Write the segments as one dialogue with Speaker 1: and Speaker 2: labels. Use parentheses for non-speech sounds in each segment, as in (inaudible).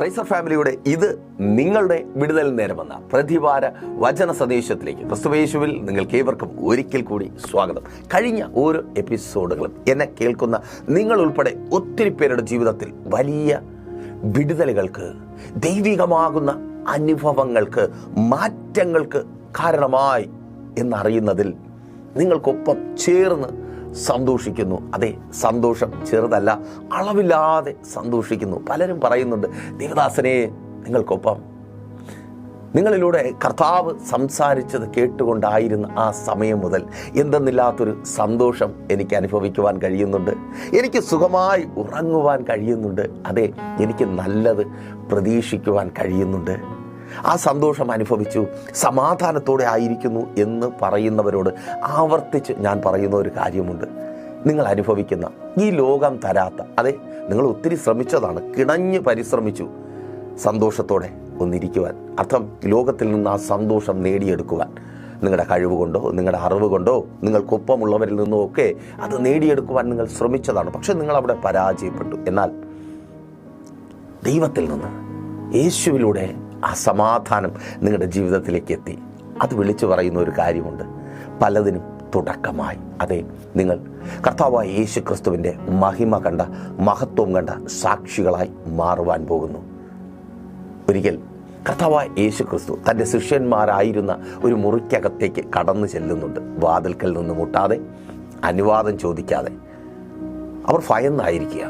Speaker 1: പ്രൈസർ ഫാമിലിയുടെ ഇത് നിങ്ങളുടെ വിടുതൽ നേരമെന്ന പ്രതിവാര വചന സന്ദേശത്തിലേക്ക്. ക്രിസ്തുവേശുവിൽ നിങ്ങൾക്ക് ഏവർക്കും ഒരിക്കൽ കൂടി സ്വാഗതം. കഴിഞ്ഞ ഓരോ എപ്പിസോഡുകളും എന്നെ കേൾക്കുന്ന നിങ്ങൾ ഉൾപ്പെടെ ഒത്തിരി പേരുടെ ജീവിതത്തിൽ വലിയ വിടുതലുകൾക്ക് ദൈവികമാകുന്ന അനുഭവങ്ങൾക്ക് മാറ്റങ്ങൾക്ക് കാരണമായി എന്നറിയുന്നതിൽ നിങ്ങൾക്കൊപ്പം ചേർന്ന് സന്തോഷിക്കുന്നു. അതെ സന്തോഷം ചെറുതല്ല അളവില്ലാതെ സന്തോഷിക്കുന്നു. പലരും പറയുന്നുണ്ട് ദേവദാസനെ നിങ്ങൾക്കൊപ്പം. നിങ്ങളിലൂടെ കർത്താവ് സംസാരിച്ചത് കേട്ടുകൊണ്ടായിരുന്ന ആ സമയം മുതൽ എന്തെന്നില്ലാത്തൊരു സന്തോഷം എനിക്ക് അനുഭവിക്കുവാൻ കഴിയുന്നുണ്ട്. എനിക്ക് സുഖമായി ഉറങ്ങുവാൻ കഴിയുന്നുണ്ട്. അതെ എനിക്ക് നല്ലത് പ്രതീക്ഷിക്കുവാൻ കഴിയുന്നുണ്ട്. ആ സന്തോഷം അനുഭവിച്ചു സമാധാനത്തോടെ ആയിരിക്കുന്നു എന്ന് പറയുന്നവരോട് ആവർത്തിച്ച് ഞാൻ പറയുന്ന ഒരു കാര്യമുണ്ട്. നിങ്ങൾ അനുഭവിക്കുന്ന ഈ ലോകം തരാത്ത അതെ നിങ്ങൾ ഒത്തിരി ശ്രമിച്ചതാണ് കിണഞ്ഞ് പരിശ്രമിച്ചു സന്തോഷത്തോടെ ഒന്നിരിക്കുവാൻ. അർത്ഥം ലോകത്തിൽ നിന്ന് ആ സന്തോഷം നേടിയെടുക്കുവാൻ. നിങ്ങളുടെ കഴിവ് കൊണ്ടോ നിങ്ങളുടെ അറിവ് കൊണ്ടോ നിങ്ങൾക്കൊപ്പമുള്ളവരിൽ നിന്നോ ഒക്കെ അത് നേടിയെടുക്കുവാൻ നിങ്ങൾ ശ്രമിച്ചതാണ്. പക്ഷെ നിങ്ങൾ അവിടെ പരാജയപ്പെട്ടു. എന്നാൽ ദൈവത്തിൽ നിന്ന് യേശുവിലൂടെ ആ സമാധാനം നിങ്ങളുടെ ജീവിതത്തിലേക്ക് എത്തി അത് വിളിച്ചു പറയുന്ന ഒരു കാര്യമുണ്ട്. പലതിനും തുടക്കമായി. അതെ നിങ്ങൾ കർത്താവായ യേശു ക്രിസ്തുവിന്റെ മഹിമ കണ്ട മഹത്വം കണ്ട സാക്ഷികളായി മാറുവാൻ പോകുന്നു. ഒരിക്കൽ കർത്താവായ യേശു ക്രിസ്തു തന്റെ ശിഷ്യന്മാരായിരുന്ന ഒരു മുറിക്കകത്തേക്ക് കടന്നു ചെല്ലുന്നുണ്ട്. വാതിൽക്കൽ നിന്ന് മുട്ടാതെ അനുവാദം ചോദിക്കാതെ. അവർ ഭയന്നായിരിക്കുക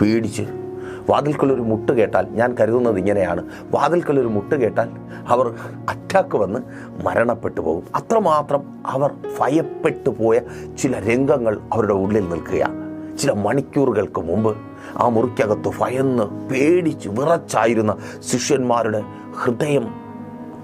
Speaker 1: പേടിച്ച് വാതിൽക്കൽ ഒരു മുട്ട് കേട്ടാൽ ഞാൻ കരുതുന്നത് ഇങ്ങനെയാണ്. വാതിൽക്കലൊരു മുട്ട് കേട്ടാൽ അവർ അറ്റാക്ക് വന്ന് മരണപ്പെട്ടു പോകും. അത്രമാത്രം അവർ ഭയപ്പെട്ടു പോയ ചില രംഗങ്ങൾ അവരുടെ ഉള്ളിൽ നിൽക്കുകയാണ്. ചില മണിക്കൂറുകൾക്ക് മുമ്പ് ആ മുറിക്കകത്ത് ഭയന്ന് പേടിച്ച് വിറച്ചായിരുന്ന ശിഷ്യന്മാരുടെ ഹൃദയം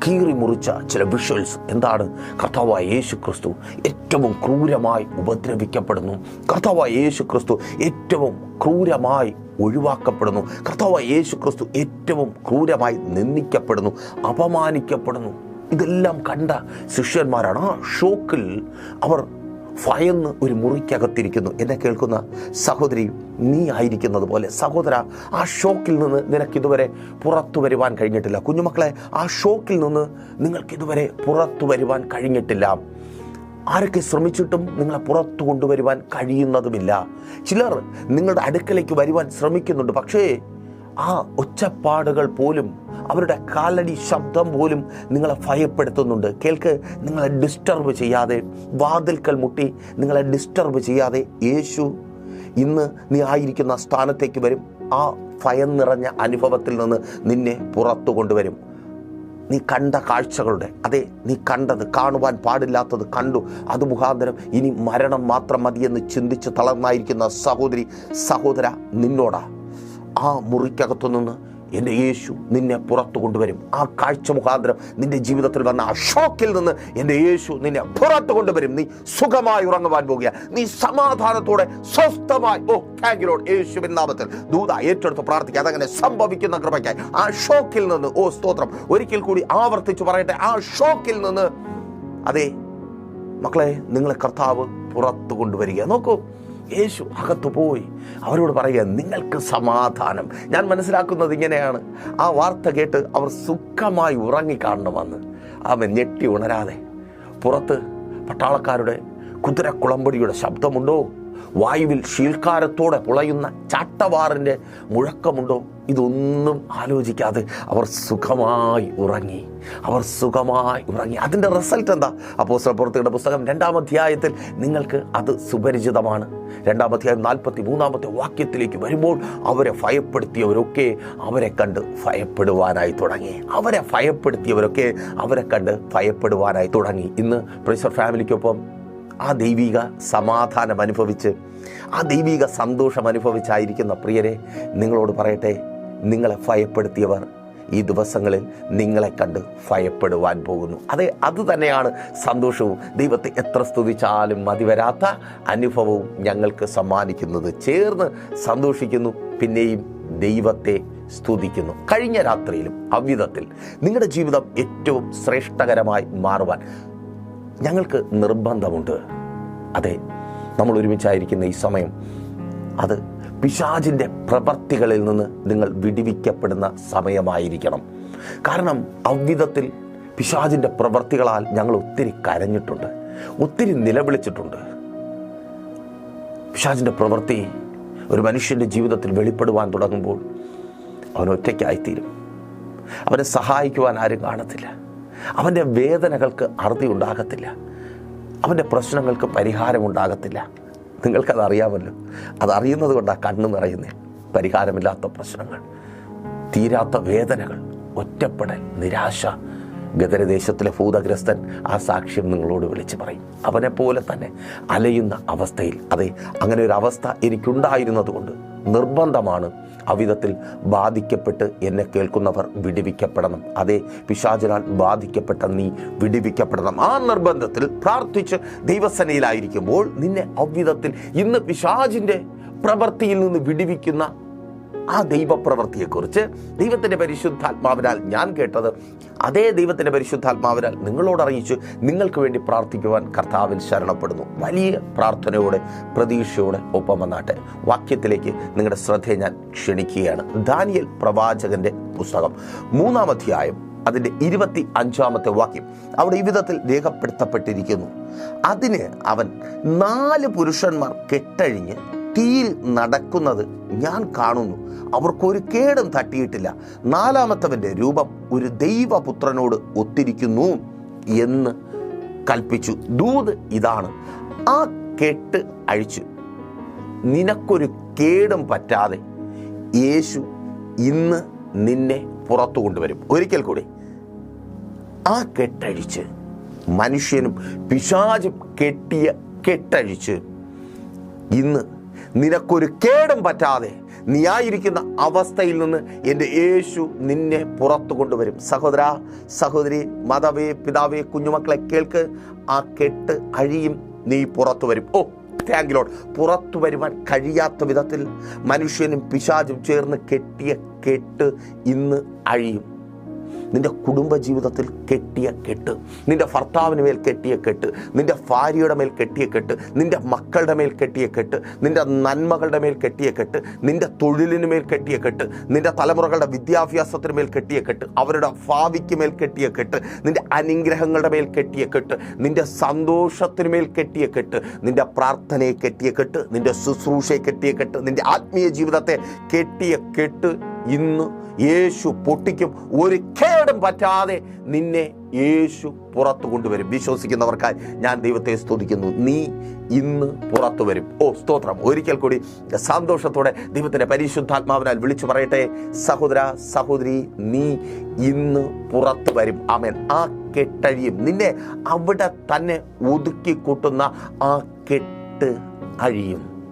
Speaker 1: കീറി മുറിച്ച ചില വിഷ്വൽസ് എന്താണ്? കർത്താവായ യേശു ക്രിസ്തു ഏറ്റവും ക്രൂരമായി ഉപദ്രവിക്കപ്പെടുന്നു. കർത്താവായ യേശു ക്രിസ്തു ഏറ്റവും ക്രൂരമായി ഒഴിവാക്കപ്പെടുന്നു. കർത്താവായ യേശു ക്രിസ്തു ഏറ്റവും ക്രൂരമായി നിന്ദിക്കപ്പെടുന്നു അപമാനിക്കപ്പെടുന്നു. ഇതെല്ലാം കണ്ട ശിഷ്യന്മാരാണ്. ആ ഷോക്കിൽ അവർ ഭയന്ന് ഒരു മുറിക്കകത്തിരിക്കുന്നു. എന്നെ കേൾക്കുന്ന സഹോദരി നീ ആയിരിക്കുന്നത് പോലെ. സഹോദര ആ ഷോക്കിൽ നിന്ന് നിനക്ക് ഇതുവരെ പുറത്തു വരുവാൻ കഴിഞ്ഞിട്ടില്ല. കുഞ്ഞുമക്കളെ ആ ഷോക്കിൽ നിന്ന് നിങ്ങൾക്ക് ഇതുവരെ പുറത്തു വരുവാൻ കഴിഞ്ഞിട്ടില്ല. ആരൊക്കെ ശ്രമിച്ചിട്ടും നിങ്ങളെ പുറത്തു കൊണ്ടുവരുവാൻ കഴിയുന്നതുമില്ല. ചിലർ നിങ്ങളുടെ അടുക്കലേക്ക് വരുവാൻ ശ്രമിക്കുന്നുണ്ട്. പക്ഷേ ആ ഒച്ചപ്പാടുകൾ പോലും അവരുടെ കാലടി ശബ്ദം പോലും നിങ്ങളെ ഭയപ്പെടുത്തുന്നുണ്ട്. കേൾക്ക് നിങ്ങളെ ഡിസ്റ്റർബ് ചെയ്യാതെ വാതിൽക്കൽ മുട്ടി നിങ്ങളെ ഡിസ്റ്റർബ് ചെയ്യാതെ യേശു ഇന്ന് നീ ആയിരിക്കുന്ന സ്ഥാനത്തേക്ക് വരും. ആ ഭയം നിറഞ്ഞ അനുഭവത്തിൽ നിന്ന് നിന്നെ പുറത്തു കൊണ്ടുവരും. നീ കണ്ട കാഴ്ചകളുടെ അതെ നീ കണ്ടത് കാണുവാൻ പാടില്ലാത്തത് കണ്ടു. അത് മുഖാന്തരം ഇനി മരണം മാത്രം മതിയെന്ന് ചിന്തിച്ച് തളർന്നായിരിക്കുന്ന സഹോദരി സഹോദര നിന്നോടാ. ആ മുറിക്കകത്തു നിന്ന് എന്റെ യേശു നിന്നെ പുറത്തു കൊണ്ടുവരും. ആ കാഴ്ച മുഖാന്തരം നിന്റെ ജീവിതത്തിൽ വന്ന ആ ഷോക്കിൽ നിന്ന് എന്റെ യേശു നിന്നെ പുറത്തു കൊണ്ടുവരും. നീ സുഖമായി ഉറങ്ങുവാൻ പോകുക. നീ സമാധാനത്തോടെ സ്വസ്ഥമായി. ഓ താങ്ക് ലോഡ് നാമത്തിൽ ദൂത ഏറ്റെടുത്ത് പ്രാർത്ഥിക്കുക. അതങ്ങനെ സംഭവിക്കുന്ന കൃപയ്ക്കായി. ആ ഷോക്കിൽ നിന്ന് ഓ സ്തോത്രം. ഒരിക്കൽ കൂടി ആവർത്തിച്ച് പറയട്ടെ. ആ ഷോക്കിൽ നിന്ന് അതെ മക്കളെ നിങ്ങളെ കർത്താവ് പുറത്തു കൊണ്ടുവരിക. നോക്കൂ യേശു അകത്തു പോയി. അവരോട് പറയുക നിങ്ങൾക്ക് സമാധാനം. ഞാൻ മനസ്സിലാക്കുന്നത് ഇങ്ങനെയാണ്. ആ വാർത്ത കേട്ട് അവർ സുഖമായി ഉറങ്ങിക്കാണണമെന്ന്. അവൻ ഞെട്ടി ഉണരാതെ. പുറത്ത് പട്ടാളക്കാരുടെ കുതിരക്കുളമ്പടിയുടെ ശബ്ദമുണ്ടോ? വായുവിൽ ഷീൽക്കാരത്തോടെ പുളയുന്ന ചാട്ടവാറിന്റെ മുഴക്കമുണ്ടോ? ഇതൊന്നും ആലോചിക്കാതെ അവർ സുഖമായി ഉറങ്ങി. അവർ സുഖമായി ഉറങ്ങി. അതിന്റെ റിസൾട്ട് എന്താ? അപ്പോൾ പുറത്തുകളുടെ പുസ്തകം രണ്ടാം അധ്യായത്തിൽ നിങ്ങൾക്ക് അത് സുപരിചിതമാണ്. രണ്ടാം അധ്യായം നാൽപ്പത്തി മൂന്നാമത്തെ വാക്യത്തിലേക്ക് വരുമ്പോൾ അവരെ ഭയപ്പെടുത്തിയവരൊക്കെ അവരെ കണ്ട് ഭയപ്പെടുവാനായി തുടങ്ങി. അവരെ ഭയപ്പെടുത്തിയവരൊക്കെ അവരെ കണ്ട് ഭയപ്പെടുവാനായി തുടങ്ങി. ഇന്ന് പ്രൊഫസർ ഫാമിലിക്കൊപ്പം ആ ദൈവിക സമാധാനം അനുഭവിച്ച് ആ ദൈവിക സന്തോഷം അനുഭവിച്ചായിരിക്കുന്ന പ്രിയരെ നിങ്ങളോട് പറയട്ടെ നിങ്ങളെ ഭയപ്പെടുത്തിയവർ ഈ ദിവസങ്ങളിൽ നിങ്ങളെ കണ്ട് ഭയപ്പെടുവാൻ പോകുന്നു. അതെ അത് തന്നെയാണ് സന്തോഷവും. ദൈവത്തെ എത്ര സ്തുതിച്ചാലും മതിവരാത്ത അനുഭവവും ഞങ്ങൾക്ക് സമ്മാനിക്കുന്നത്. ചേർന്ന് സന്തോഷിക്കുന്നു പിന്നെയും ദൈവത്തെ സ്തുതിക്കുന്നു. കഴിഞ്ഞ രാത്രിയിലും അവിധത്തിൽ നിങ്ങളുടെ ജീവിതം ഏറ്റവും ശ്രേഷ്ഠകരമായി മാറുവാൻ ഞങ്ങൾക്ക് നിർബന്ധമുണ്ട്. അതെ നമ്മൾ ഒരുമിച്ചായിരിക്കുന്ന ഈ സമയം അത് പിശാചിന്റെ പ്രവർത്തികളിൽ നിന്ന് നിങ്ങൾ വിടിവിക്കപ്പെടുന്ന സമയമായിരിക്കണം. കാരണം അவ்விധത്തിൽ പിശാചിന്റെ പ്രവർത്തികളാൽ ഞങ്ങൾ ഒത്തിരി കരഞ്ഞിട്ടുണ്ട് ഒത്തിരി നിലവിളിച്ചിട്ടുണ്ട്. പിശാചിന്റെ പ്രവൃത്തി ഒരു മനുഷ്യന്റെ ജീവിതത്തിൽ വെളിപ്പെടുവാൻ തുടങ്ങുമ്പോൾ അവൻ ഒറ്റയ്ക്കായിത്തീരും. അവനെ സഹായിക്കുവാൻ ആരും കാണത്തില്ല. അവന്റെ വേദനകൾക്ക് അറുതി ഉണ്ടാകത്തില്ല. അവന്റെ പ്രശ്നങ്ങൾക്ക് പരിഹാരമുണ്ടാകത്തില്ല നിങ്ങൾക്കത് അറിയാമല്ലോ അതറിയുന്നത് കൊണ്ടാണ് കണ്ണു നിറയുന്നത് പരിഹാരമില്ലാത്ത പ്രശ്നങ്ങൾ തീരാത്ത വേദനകൾ ഒറ്റപ്പെടൽ നിരാശ. ഗദരദേശത്തിലെ ഭൂതഗ്രസ്തൻ ആ സാക്ഷ്യം നിങ്ങളോട് വിളിച്ചു പറയും. അവനെപ്പോലെ പോലെ തന്നെ അലയുന്ന അവസ്ഥയിൽ. അതെ അങ്ങനെ ഒരു അവസ്ഥ എനിക്കുണ്ടായിരുന്നതുകൊണ്ട് നിർബന്ധമാണ് അവിധത്തിൽ ബാധിക്കപ്പെട്ട് എന്നെ കേൾക്കുന്നവർ വിടിവിക്കപ്പെടണം. അതേ പിശാചനാൽ ബാധിക്കപ്പെട്ട നീ വിടിവിക്കപ്പെടണം. ആ നിർബന്ധത്തിൽ പ്രാർത്ഥിച്ച് ദൈവസനയിലായിരിക്കുമ്പോൾ നിന്നെ അവിധത്തിൽ ഇന്ന് പിശാചിന്റെ പ്രവൃത്തിയിൽ നിന്ന് വിടിവിക്കുന്ന ആ ദൈവപ്രവൃത്തിയെക്കുറിച്ച് ദൈവത്തിന്റെ പരിശുദ്ധാത്മാവിനാൽ ഞാൻ കേട്ടത്. അതേ ദൈവത്തിന്റെ പരിശുദ്ധാത്മാവിനാൽ നിങ്ങളോട് അറിയിച്ചു. നിങ്ങൾക്ക് വേണ്ടി പ്രാർത്ഥിക്കുവാൻ കർത്താവിൽ ശരണപ്പെടുന്നു. വലിയ പ്രാർത്ഥനയോടെ പ്രതീക്ഷയോടെ ഒപ്പം വന്നാട്ടെ. വാക്യത്തിലേക്ക് നിങ്ങളുടെ ശ്രദ്ധയെ ഞാൻ ക്ഷണിക്കുകയാണ്. ദാനിയൽ പ്രവാചകന്റെ പുസ്തകം മൂന്നാം അധ്യായം അതിന്റെ ഇരുപത്തി അഞ്ചാമത്തെ വാക്യം. അവിടെ ഈ വിധത്തിൽ രേഖപ്പെടുത്തപ്പെട്ടിരിക്കുന്നു. അതിന് അവൻ നാല് പുരുഷന്മാർ കെട്ടഴിഞ്ഞ് തീയിൽ നടക്കുന്നത് ഞാൻ കാണുന്നു. അവർക്കൊരു കേടും തട്ടിയിട്ടില്ല. നാലാമത്തവന്റെ രൂപം ഒരു ദൈവപുത്രനോട് ഒത്തിരിക്കുന്നു എന്ന് കൽപ്പിച്ചു. ദൂത് ഇതാണ്. ആ കെട്ട് അഴിച്ചു. നിനക്കൊരു കേടും പറ്റാതെ യേശു ഇന്ന് നിന്നെ പുറത്തു കൊണ്ടുവരും. ഒരിക്കൽ കൂടി. ആ കെട്ടഴിച്ച് മനുഷ്യനും പിശാചും കെട്ടിയ കെട്ടഴിച്ച് ഇന്ന് നിനക്കൊരു കേടും പറ്റാതെ നീയായിരിക്കുന്ന അവസ്ഥയിൽ നിന്ന് എന്റെ യേശു നിന്നെ പുറത്തു കൊണ്ടുവരും. സഹോദര സഹോദരി മാതാവേ പിതാവേ കുഞ്ഞുമക്കളെ കേൾക്ക്. ആ കെട്ട് അഴിയും നീ പുറത്തു വരും. ഓ താങ്ക് ലോഡ് പുറത്തു വരുവാൻ കഴിയാത്ത വിധത്തിൽ മനുഷ്യനും പിശാചും ചേർന്ന് കെട്ടിയ കെട്ട് ഇന്ന് അഴിയും. നിന്റെ കുടുംബജീവിതത്തിൽ കെട്ടിയ കെട്ട് നിന്റെ ഭർത്താവിന് മേൽ കെട്ടിയ കെട്ട് നിന്റെ ഭാര്യയുടെ മേൽ കെട്ടിയ കെട്ട് നിന്റെ മക്കളുടെ മേൽ കെട്ടിയ കെട്ട് നിന്റെ നന്മകളുടെ മേൽ കെട്ടിയ കെട്ട് നിന്റെ തൊഴിലിന് മേൽ കെട്ടിയ കെട്ട് നിന്റെ തലമുറകളുടെ വിദ്യാഭ്യാസത്തിന് മേൽ കെട്ടിയ കെട്ട് അവരുടെ ഭാവിക്ക് മേൽ കെട്ടിയ കെട്ട് നിന്റെ അനുഗ്രഹങ്ങളുടെ മേൽ കെട്ടിയ കെട്ട് നിന്റെ സന്തോഷത്തിന് മേൽ കെട്ടിയ കെട്ട് നിന്റെ പ്രാർത്ഥനയെ കെട്ടിയ കെട്ട് നിന്റെ ശുശ്രൂഷയെ കെട്ടിയ കെട്ട് നിന്റെ ആത്മീയ ജീവിതത്തെ കെട്ടിയ കെട്ട് ഇന്ന് യേശു പൊട്ടിക്കും ഒരു കേടും പറ്റാതെ നിന്നെ യേശു പുറത്തു കൊണ്ടുവരും. വിശ്വസിക്കുന്നവർക്കായി ഞാൻ ദൈവത്തെ സ്തുതിക്കുന്നു. നീ ഇന്ന് പുറത്തു വരും. ഓ സ്തോത്രം. ഒരിക്കൽ കൂടി സന്തോഷത്തോടെ ദൈവത്തിന്റെ പരിശുദ്ധാത്മാവിനാൽ വിളിച്ചു പറയട്ടെ. സഹോദര സഹോദരി നീ ഇന്ന് പുറത്തു വരും. ആമേൻ. ആ കെട്ടഴിയും. നിന്നെ അവിടെ തന്നെ ഒതുക്കി കൂട്ടുന്ന ആ കെട്ട് അഴിയും.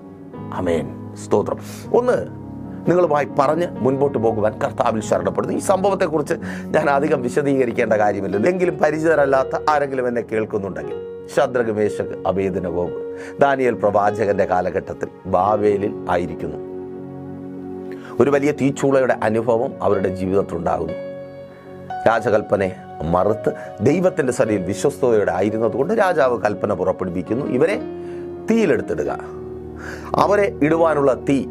Speaker 1: അമേൻ സ്തോത്രം. ഒന്ന് നിങ്ങളുമായി പറഞ്ഞ് മുൻപോട്ട് പോകുവാൻ കർത്താവിൽ ശരണപ്പെടുന്നു. ഈ സംഭവത്തെക്കുറിച്ച് ഞാൻ അധികം വിശദീകരിക്കേണ്ട കാര്യമില്ല. എങ്കിലും പരിചിതരല്ലാത്ത ആരെങ്കിലും എന്നെ കേൾക്കുന്നുണ്ടെങ്കിൽ ശദ്രഗമേശക് മേശക് അഭേദനകോപ് ദാനിയൽ പ്രവാചകന്റെ കാലഘട്ടത്തിൽ ബാവേലിൽ ആയിരിക്കുന്നു. ഒരു വലിയ തീച്ചൂളയുടെ അനുഭവം അവരുടെ ജീവിതത്തിലുണ്ടാകുന്നു. രാജകൽപ്പനെ മറുത്ത് ദൈവത്തിന്റെ സരിയിൽ വിശ്വസ്തയോടെ ആയിരുന്നതുകൊണ്ട് രാജാവ് കൽപ്പന പുറപ്പെടുവിക്കുന്നു. ഇവരെ തീയിലെടുത്തിടുക. അവരെ ഇടുവാനുള്ള തീ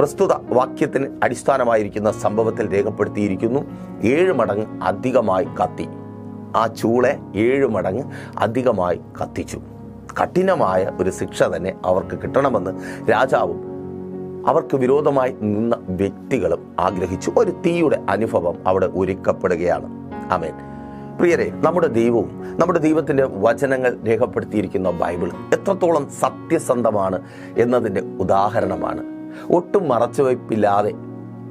Speaker 1: പ്രസ്തുത വാക്യത്തിന് അടിസ്ഥാനമായിരിക്കുന്ന സംഭവത്തിൽ രേഖപ്പെടുത്തിയിരിക്കുന്നു. ഏഴ് മടങ്ങ് അധികമായി കത്തി. ആ ചൂളെ ഏഴ് മടങ്ങ് അധികമായി കത്തിച്ചു. കഠിനമായ ഒരു ശിക്ഷ തന്നെ അവർക്ക് കിട്ടണമെന്ന് രാജാവും അവർക്ക് വിരോധമായി നിന്ന വ്യക്തികളും ആഗ്രഹിച്ചു. ഒരു തീയുടെ അനുഭവം അവിടെ ഒരുക്കപ്പെടുകയാണ്. അമേൻ പ്രിയരെ നമ്മുടെ ദൈവവും നമ്മുടെ ദൈവത്തിന്റെ വചനങ്ങൾ രേഖപ്പെടുത്തിയിരിക്കുന്ന ബൈബിൾ എത്രത്തോളം സത്യസന്ധമാണ് എന്നതിന്റെ ഉദാഹരണമാണ്. ഒട്ടും മറച്ചുവയ്പ്പില്ലാതെ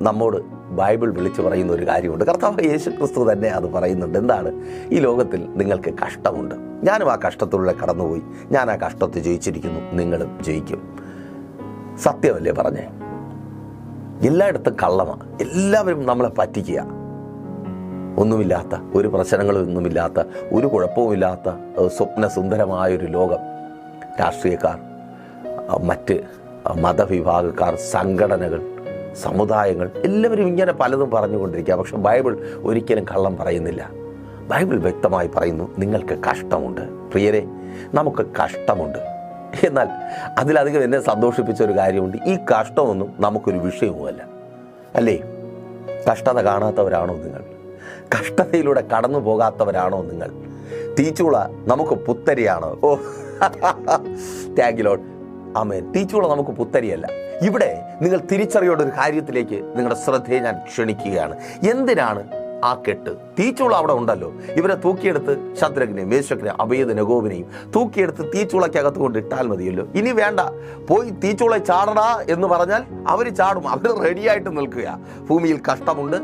Speaker 1: നമ്മോട് ബൈബിൾ വിളിച്ചു പറയുന്ന ഒരു കാര്യമുണ്ട്. കർത്താവ് യേശു ക്രിസ്തു തന്നെ അത് പറയുന്നുണ്ട്. എന്താണ്? ഈ ലോകത്തിൽ നിങ്ങൾക്ക് കഷ്ടമുണ്ട്. ഞാനും ആ കഷ്ടത്തിലൂടെ കടന്നുപോയി. ഞാൻ ആ കഷ്ടത്തെ ജയിച്ചിരിക്കുന്നു. നിങ്ങളും ജയിക്കും. സത്യമല്ലേ പറഞ്ഞേ? എല്ലായിടത്തും കള്ളമാണ് എല്ലാവരും നമ്മളെ പറ്റിക്കുക. ഒന്നുമില്ലാത്ത ഒരു പ്രശ്നങ്ങളും ഒന്നുമില്ലാത്ത ഒരു കുഴപ്പവുമില്ലാത്ത ഏഹ്, സ്വപ്ന സുന്ദരമായ ഒരു ലോകം രാഷ്ട്രീയക്കാർ മറ്റ് മതവിഭാഗക്കാർ സംഘടനകൾ സമുദായങ്ങൾ എല്ലാവരും ഇങ്ങനെ പലതും പറഞ്ഞുകൊണ്ടിരിക്കുക. പക്ഷെ ബൈബിൾ ഒരിക്കലും കള്ളം പറയുന്നില്ല. ബൈബിൾ വ്യക്തമായി പറയുന്നു നിങ്ങൾക്ക് കഷ്ടമുണ്ട്. പ്രിയരെ നമുക്ക് കഷ്ടമുണ്ട്. എന്നാൽ അതിലധികം എന്നെ സന്തോഷിപ്പിച്ച ഒരു കാര്യമുണ്ട്. ഈ കഷ്ടമൊന്നും നമുക്കൊരു വിഷയവുമല്ല. അല്ലേ? കഷ്ടത കാണാത്തവരാണോ നിങ്ങൾ? കഷ്ടതയിലൂടെ കടന്നു പോകാത്തവരാണോ നിങ്ങൾ? തീച്ചൂള നമുക്ക് പുത്തരിയാണോ. ഓ (laughs) ടാങ്കിലോട്ട് ആമേൻ. തീച്ചൂള നമുക്ക് പുത്തരിയല്ല. ഇവിടെ നിങ്ങൾ തിരിച്ചറിയേണ്ട ഒരു കാര്യത്തിലേക്ക് നിങ്ങളുടെ ശ്രദ്ധയെ ഞാൻ ക്ഷണിക്കുകയാണ്. എന്തിനാണ് ആ കെട്ട്? തീച്ചുള അവിടെ ഉണ്ടല്ലോ. ഇവരെ തൂക്കിയെടുത്ത് ശത്രുഘ്നെയും മേശക്കിനെ അഭയത നഗോവിനെയും തൂക്കിയെടുത്ത് തീച്ചുളയ്ക്കകത്ത് കൊണ്ട് ഇട്ടാൽ മതിയല്ലോ. ഇനി വേണ്ട. പോയി തീച്ചുള ചാടടാ എന്ന് പറഞ്ഞാൽ അവർ ചാടും. അവർ റെഡിയായിട്ട് നിൽക്കുക ഭൂമിയിൽ കഷ്ടമുണ്ട്.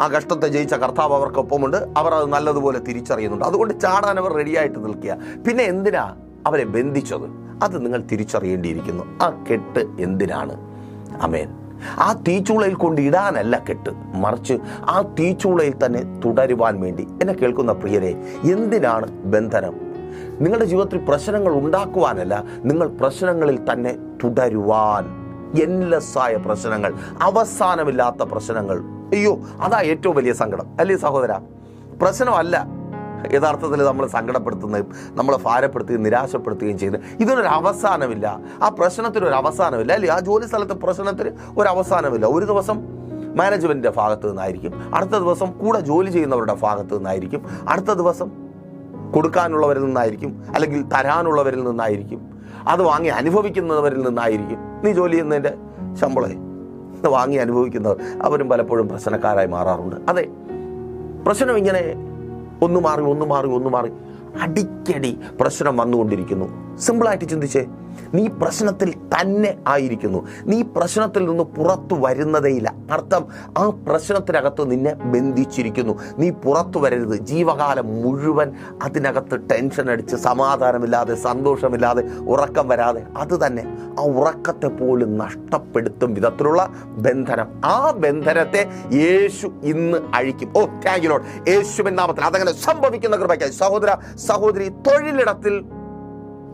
Speaker 1: ആ കഷ്ടത്തെ ജയിച്ച കർത്താവ് അവർക്കൊപ്പമുണ്ട്. അവർ അത് നല്ലതുപോലെ തിരിച്ചറിയുന്നുണ്ട്. അതുകൊണ്ട് ചാടാൻ അവർ റെഡിയായിട്ട് നിൽക്കുക പിന്നെ എന്തിനാ അവരെ ബന്ധിച്ചത്? അത് നിങ്ങൾ തിരിച്ചറിയേണ്ടിയിരിക്കുന്നു. ആ കെട്ട് എന്തിനാണ്? അമേൻ. ആ തീച്ചൂളയിൽ കൊണ്ട് ഇടാനല്ല കെട്ട്. മറിച്ച് ആ തീച്ചൂളയിൽ തന്നെ തുടരുവാൻ വേണ്ടി. എന്നെ കേൾക്കുന്ന പ്രിയരെ എന്തിനാണ് ബന്ധനം? നിങ്ങളുടെ ജീവിതത്തിൽ പ്രശ്നങ്ങൾ ഉണ്ടാക്കുവാനല്ല നിങ്ങൾ പ്രശ്നങ്ങളിൽ തന്നെ തുടരുവാൻ. എൻലെസ്സായ പ്രശ്നങ്ങൾ അവസാനമില്ലാത്ത പ്രശ്നങ്ങൾ. അയ്യോ അതാ ഏറ്റവും വലിയ സങ്കടം. അല്ലേ സഹോദര? പ്രശ്നമല്ല. യഥാർത്ഥത്തിൽ നമ്മൾ സങ്കടപ്പെടുത്തുന്നതും നമ്മളെ ഭാരപ്പെടുത്തുകയും നിരാശപ്പെടുത്തുകയും ചെയ്യുന്നത് ഇതിനൊരു അവസാനമില്ല. ആ പ്രശ്നത്തിന് ഒരു അവസാനമില്ല. അല്ലേ? ആ ജോലി സ്ഥലത്തെ പ്രശ്നത്തിന് ഒരു അവസാനമില്ല. ഒരു ദിവസം മാനേജ്മെന്റിന്റെ ഭാഗത്തു നിന്നായിരിക്കും. അടുത്ത ദിവസം കൂടെ ജോലി ചെയ്യുന്നവരുടെ ഭാഗത്തു നിന്നായിരിക്കും. അടുത്ത ദിവസം കൊടുക്കാനുള്ളവരിൽ നിന്നായിരിക്കും. അല്ലെങ്കിൽ തരാനുള്ളവരിൽ നിന്നായിരിക്കും. അത് വാങ്ങി അനുഭവിക്കുന്നവരിൽ നിന്നായിരിക്കും. നീ ജോലി ചെയ്യുന്നതിന്റെ ശമ്പളേ വാങ്ങി അനുഭവിക്കുന്നവർ. അവരും പലപ്പോഴും പ്രശ്നക്കാരായി മാറാറുണ്ട്. അതെ. പ്രശ്നം ഇങ്ങനെ ഒന്ന് മാറി ഒന്ന് മാറി ഒന്ന് മാറി. അടിക്കടി പ്രശ്നം വന്നുകൊണ്ടിരിക്കുന്നു. സിമ്പിളായിട്ട് ചിന്തിച്ചേ. നീ പ്രശ്നത്തിൽ തന്നെ ആയിരിക്കുന്നു. നീ പ്രശ്നത്തിൽ നിന്ന് പുറത്തു വരുന്നതേയില്ല. അർത്ഥം ആ പ്രശ്നത്തിനകത്ത് നിന്നെ ബന്ധിച്ചിരിക്കുന്നു. നീ പുറത്തു വരരുത്. ജീവകാലം മുഴുവൻ അതിനകത്ത് ടെൻഷൻ അടിച്ച് സമാധാനമില്ലാതെ സന്തോഷമില്ലാതെ ഉറക്കം വരാതെ അത് തന്നെ ആ ഉറക്കത്തെ പോലും നഷ്ടപ്പെടുത്തും വിധത്തിലുള്ള ബന്ധനം. ആ ബന്ധനത്തെ യേശു ഇന്ന് അഴിക്കും. ഓ താങ്ക് യേശുവിൻ നാമത്തിൽ അതങ്ങനെ സംഭവിക്കുന്ന കൃപയ്ക്കായി. സഹോദര സഹോദരി തൊഴിലിടത്തിൽ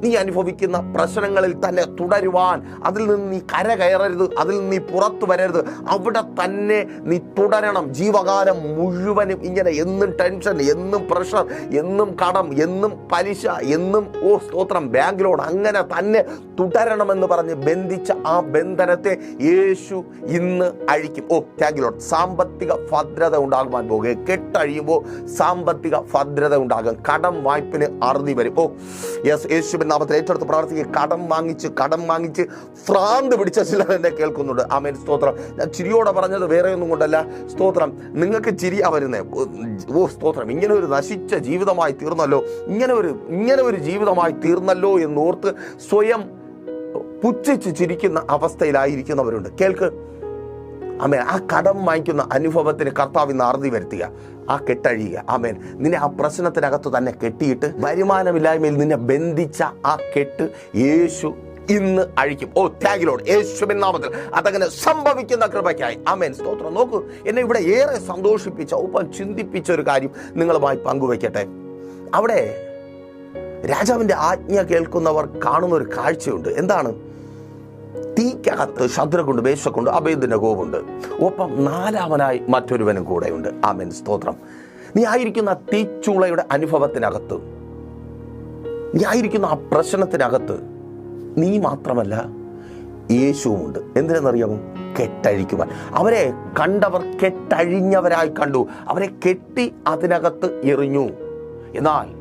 Speaker 1: നീ അനുഭവിക്കുന്ന പ്രശ്നങ്ങളിൽ തന്നെ തുടരുവാൻ. അതിൽ നിന്ന് നീ കര കയറരുത്. അതിൽ നിന്ന് നീ പുറത്തു വരരുത്. അവിടെ തന്നെ നീ തുടരണം. ജീവകാലം മുഴുവനും ഇങ്ങനെ എന്നും ടെൻഷൻ എന്നും പ്രഷർ എന്നും കടം എന്നും പലിശ എന്നും ഓ സ്തോത്രം ബാങ്ക് ലോൺ അങ്ങനെ തന്നെ തുടരണമെന്ന് പറഞ്ഞ് ബന്ധിച്ച ആ ബന്ധനത്തെ യേശു ഇന്ന് അഴിക്കും. ഓ താങ്ക് ലോൺ സാമ്പത്തിക ഭദ്രത ഉണ്ടാകുവാൻ പോകുക കെട്ടഴിയുമ്പോൾ സാമ്പത്തിക ഭദ്രത ഉണ്ടാകും. കടം വായ്പിന് അറുതി വരും. ഓ യെസ് യേശുവിൻ നാമത്തിൽ ഏറ്റെടുത്ത് പ്രാർത്ഥിക്കുക. കടം വാങ്ങിച്ച് കടം വാങ്ങിച്ച് ഭ്രാന്ത് പിടിച്ച ചിലർ എന്നെ കേൾക്കുന്നുണ്ട്. ആമേൻ. സ്തോത്രം. ഞാൻ ചിരിയോടെ പറഞ്ഞത് വേറെ ഒന്നും കൊണ്ടല്ല. സ്തോത്രം. നിങ്ങൾക്ക് ചിരിയാ വരുന്നേ ഓ സ്തോത്രം. ഇങ്ങനെ ഒരു നശിച്ച ജീവിതമായി തീർന്നല്ലോ. ഇങ്ങനെ ഒരു ഇങ്ങനെ ഒരു ജീവിതമായി തീർന്നല്ലോ എന്നോർത്ത് സ്വയം പുച്ഛിച്ച് ചിരിക്കുന്ന അവസ്ഥയിലായിരിക്കുന്നവരുണ്ട്. കേൾക്ക്. ആമേൻ. ആ കടം വാങ്ങിക്കുന്ന അനുഭവത്തിന് കർത്താവ് ഇന്ന് അറുതി വരുത്തുക. ആ കെട്ടഴിയുക. ആമേൻ. നിന്നെ ആ പ്രശ്നത്തിനകത്ത് തന്നെ കെട്ടിയിട്ട് വരുമാനമില്ലായ്മയിൽ നിന്നെ ബന്ധിച്ച ആ കെട്ട് യേശു ഇന്ന് അഴിക്കും. ഓ ത്യാഗിലോട് യേശുവിൻ നാമത്തിൽ അതങ്ങനെ സംഭവിക്കുന്ന കൃപയ്ക്കായി. ആമേൻ. സ്തോത്രം. നോക്കൂ എന്നെ ഇവിടെ ഏറെ സന്തോഷിപ്പിച്ച ഒപ്പം ചിന്തിപ്പിച്ച ഒരു കാര്യം നിങ്ങളുമായി പങ്കുവെക്കട്ടെ അവിടെ രാജാവിന്റെ ആജ്ഞ കേൾക്കുന്നവർ കാണുന്ന ഒരു കാഴ്ചയുണ്ട്. എന്താണ്? തീക്കകത്ത് ശത്രുക്കുണ്ട് വേശക്കൊണ്ട് അഭേദിന്റെ കോവുണ്ട് ഒപ്പം നാലാമനായി മറ്റൊരുവനും കൂടെയുണ്ട്. ആമേൻ. സ്തോത്രം. നീ ആയിരിക്കുന്ന തീച്ചൂളയുടെ അനുഭവത്തിനകത്ത് നീ ആയിരിക്കുന്ന ആ പ്രശ്നത്തിനകത്ത് നീ മാത്രമല്ല യേശുവുമുണ്ട്. എന്തിനെന്നറിയാമോ? കെട്ടഴിക്കുവാൻ. അവരെ കണ്ടവർ കെട്ടഴിഞ്ഞവരായി കണ്ടു. അവരെ കെട്ടി അതിനകത്ത് എറിഞ്ഞു. എന്നാൽ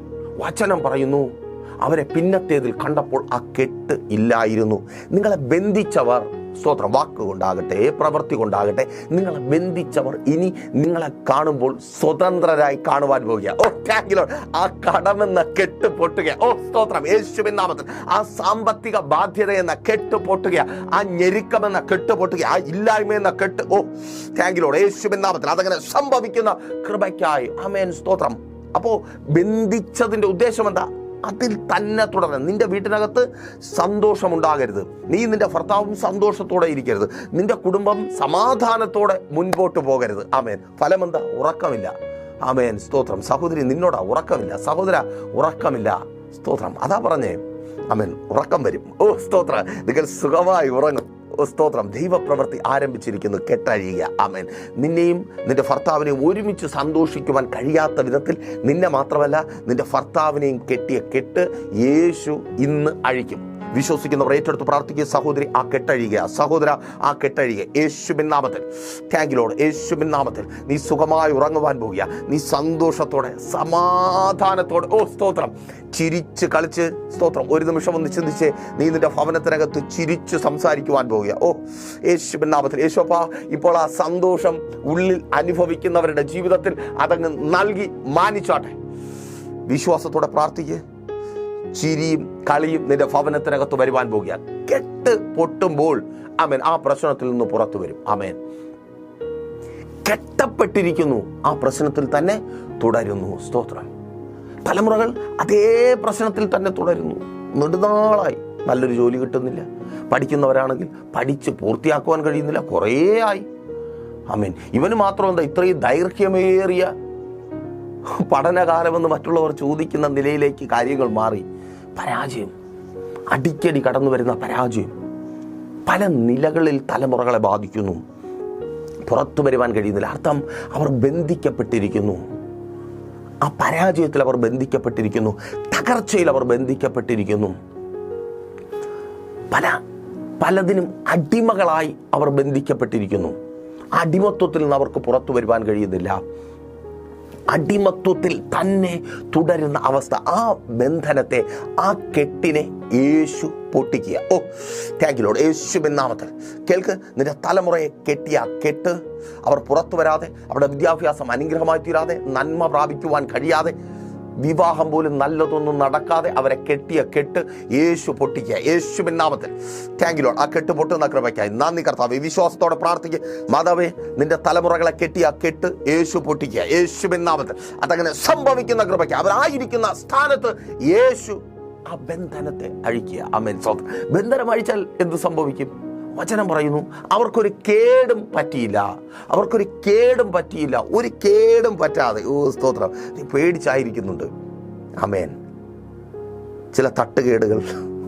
Speaker 1: വചനം പറയുന്നു അവരെ പിന്നത്തേതിൽ കണ്ടപ്പോൾ ആ കെട്ട് ഇല്ലായിരുന്നു. നിങ്ങളെ ബന്ധിച്ചവർ സ്തോത്രം വാക്കുകൊണ്ടാകട്ടെ പ്രവൃത്തി കൊണ്ടാകട്ടെ നിങ്ങളെ ബന്ധിച്ചവർ ഇനി നിങ്ങളെ കാണുമ്പോൾ സ്വതന്ത്രരായി കാണുവാൻ പോവുക ഓ ടാങ്കിലോ ആ കടമെന്ന കെട്ട് പൊട്ടുക ഓ സ്തോത്രം യേശുവിൻ നാമത്തിൽ. ആ സാമ്പത്തിക ബാധ്യത എന്ന കെട്ട് പൊട്ടുക ആ ഞെരുക്കമെന്ന കെട്ട് പൊട്ടുക ആ ഇല്ലായ്മ എന്ന കെട്ട് ഓ താങ്കിലോട് യേശുവിൻ നാമത്തിൽ അതങ്ങനെ സംഭവിക്കുന്ന കൃപയ്ക്കായി. അമേൻ സ്തോത്രം. അപ്പോൾ ബന്ധിച്ചതിന്റെ ഉദ്ദേശം എന്താ? അതിൽ തന്നെ തുടരണം. നിന്റെ വീട്ടിനകത്ത് സന്തോഷമുണ്ടാകരുത്. നീ നിന്റെ ഭർത്താവും സന്തോഷത്തോടെ ഇരിക്കരുത്. നിന്റെ കുടുംബം സമാധാനത്തോടെ മുൻപോട്ട് പോകരുത്. ആമേൻ. ഫലമെന്താ? ഉറക്കമില്ല. ആമേൻ. സ്തോത്രം. സഹോദരി നിന്നോടാ ഉറക്കമില്ല. സഹോദര ഉറക്കമില്ല. സ്തോത്രം. അതാ പറഞ്ഞേ. ആമേൻ. ഉറക്കം വരും. ഓ സ്തോത്ര. നിങ്ങൾ സുഖമായി ഉറങ്ങും. സ്തോത്രം. ദൈവപ്രവൃത്തി ആരംഭിച്ചിരിക്കുന്നു. കെട്ടഴിയുക. ആമേൻ. നിന്നെയും നിന്റെ ഭർത്താവിനെയും ഒരുമിച്ച് സന്തോഷിക്കുവാൻ കഴിയാത്ത വിധത്തിൽ നിന്നെ മാത്രമല്ല നിന്റെ ഭർത്താവിനെയും കെട്ടിയ കെട്ട് യേശു ഇന്ന് അഴിക്കും. വിശ്വസിക്കുന്നവർ ഏറ്റെടുത്ത് പ്രാർത്ഥിക്കുക. സഹോദരി ആ കെട്ടഴിയുക. സഹോദര ആ കെട്ടഴിയുക. യേശുബിൻ നാമത്തിൽ. താങ്കിലോട് യേശുബിൻ നാമത്തിൽ. നീ സുഖമായി ഉറങ്ങുവാൻ പോകുക നീ സന്തോഷത്തോടെ സമാധാനത്തോടെ. ഓ സ്തോത്രം. ചിരിച്ച് കളിച്ച് സ്തോത്രം. ഒരു നിമിഷം ഒന്ന് ചിന്തിച്ച് നീ നിന്റെ ഭവനത്തിനകത്ത് ചിരിച്ച് സംസാരിക്കുവാൻ പോവുക. ഓ യേശുബിൻ നാമത്തിൽ. യേശുപ്പ ഇപ്പോൾ ആ സന്തോഷം ഉള്ളിൽ അനുഭവിക്കുന്നവരുടെ ജീവിതത്തിൽ അതങ്ങ് നൽകി മാനിച്ചാട്ടെ. വിശ്വാസത്തോടെ പ്രാർത്ഥിക്കുക ചിരിയും കളിയും നിന്റെ ഭവനത്തിനകത്ത് വരുവാൻ പോകുക കെട്ട് പൊട്ടുമ്പോൾ അമേൻ ആ പ്രശ്നത്തിൽ നിന്ന് പുറത്തു വരും. അമേൻ കെട്ടപ്പെട്ടിരിക്കുന്നു ആ പ്രശ്നത്തിൽ തന്നെ തുടരുന്നു. സ്തോത്രം. തലമുറകൾ അതേ പ്രശ്നത്തിൽ തന്നെ തുടരുന്നു. നെടുനാളായി. നല്ലൊരു ജോലി കിട്ടുന്നില്ല. പഠിക്കുന്നവരാണെങ്കിൽ പഠിച്ച് പൂർത്തിയാക്കുവാൻ കഴിയുന്നില്ല. കുറേ ആയി. അമീൻ ഇവന് മാത്രം എന്താ ഇത്രയും ദൈർഘ്യമേറിയ പഠനകാലമെന്ന് മറ്റുള്ളവർ ചോദിക്കുന്ന നിലയിലേക്ക് കാര്യങ്ങൾ മാറി. പരാജയം. അടിക്കടി കടന്നു വരുന്ന പരാജയം. പല നിലകളിൽ തലമുറകളെ ബാധിക്കുന്നു. പുറത്തു വരുവാൻ കഴിയുന്നില്ല. അർത്ഥം അവർ ബന്ധിക്കപ്പെട്ടിരിക്കുന്നു. ആ പരാജയത്തിൽ അവർ ബന്ധിക്കപ്പെട്ടിരിക്കുന്നു. തകർച്ചയിൽ അവർ ബന്ധിക്കപ്പെട്ടിരിക്കുന്നു. പല പലതിനും അടിമകളായി അവർ ബന്ധിക്കപ്പെട്ടിരിക്കുന്നു. അടിമത്വത്തിൽ നിന്ന് അവർക്ക് പുറത്തു വരുവാൻ കഴിയുന്നില്ല. അടിമത്വത്തിൽ തന്നെ തുടരുന്ന അവസ്ഥ. ആ ബന്ധനത്തെ ആ കെട്ടിനെ യേശു പൊട്ടിക്കുക. ഓ താങ്കിലോട് യേശു നാമത്തിൽ. കേൾക്ക് നിന്റെ തലമുറയെ കെട്ടിയ കെട്ട്. അവർ പുറത്തു വരാതെ അവരുടെ വിദ്യാഭ്യാസം അനുഗ്രഹമായി തീരാതെ നന്മ പ്രാപിക്കുവാൻ കഴിയാതെ വിവാഹം പോലും നല്ലതൊന്നും നടക്കാതെ അവരെ കെട്ടിയ കെട്ട് യേശു പൊട്ടിക്കുക. യേശുവിൻ നാമത്തിൽ. യു ആ കെട്ട് പൊട്ടുന്ന കൃപയ്ക്കായി. നന്ദി കർത്താവ്. വിശ്വാസത്തോടെ പ്രാർത്ഥിക്കുക. മാതാവേ നിന്റെ തലമുറകളെ കെട്ടിയ കെട്ട് യേശു പൊട്ടിക്കുക. യേശുവിൻ നാമത്തിൽ. അതങ്ങനെ സംഭവിക്കുന്ന കൃപയ്ക്ക് അവരായിരിക്കുന്ന സ്ഥാനത്ത് യേശു ആ ബന്ധനത്തെ അഴിക്കുക. അമേൻ സ്വന്തം. ബന്ധനം അഴിച്ചാൽ എന്ത് സംഭവിക്കും? വചനം പറയുന്നു. അവർക്കൊരു കേടും പറ്റിയില്ല. അവർക്കൊരു കേടും പറ്റിയില്ല. ഒരു കേടും പറ്റാതെ. ഓ സ്തോത്രം. നീ പേടിച്ചായിരിക്കുന്നുണ്ട്. അമേൻ ചില തട്ടുകേടുകൾ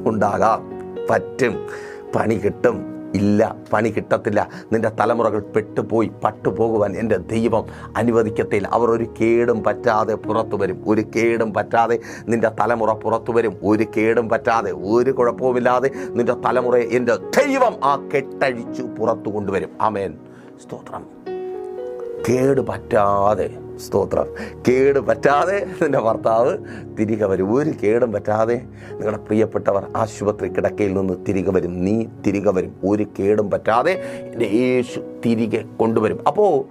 Speaker 1: ഉണ്ടാകാം. പറ്റും. പണി കിട്ടും. ഇല്ല പണി കിട്ടത്തില്ല. നിന്റെ തലമുറകൾ പെട്ടുപോയി പട്ടുപോകുവാൻ എന്റെ ദൈവം അനുവദിക്കത്തില്ല. അവർ ഒരു കേടും പറ്റാതെ പുറത്തു വരും. ഒരു കേടും പറ്റാതെ നിന്റെ തലമുറ പുറത്തു വരും. ഒരു കേടും പറ്റാതെ ഒരു കുഴപ്പവുമില്ലാതെ നിന്റെ തലമുറയെ എന്റെ ദൈവം ആ കെട്ടഴിച്ചു പുറത്തു കൊണ്ടുവരും. ആമേൻ. സ്തോത്രം. കേട് പറ്റാതെ സ്തോത്രം. കേട് പറ്റാതെ നിന്റെ ഭർത്താവ് തിരികെ വരും. ഒരു കേടും പറ്റാതെ നിങ്ങളുടെ പ്രിയപ്പെട്ടവർ ആശുപത്രി കിടക്കയിൽ നിന്ന് തിരികെ വരും. നീ തിരികെ വരും. ഒരു കേടും പറ്റാതെ എന്റെ യേശു തിരികെ കൊണ്ടുവരും. അപ്പോൾ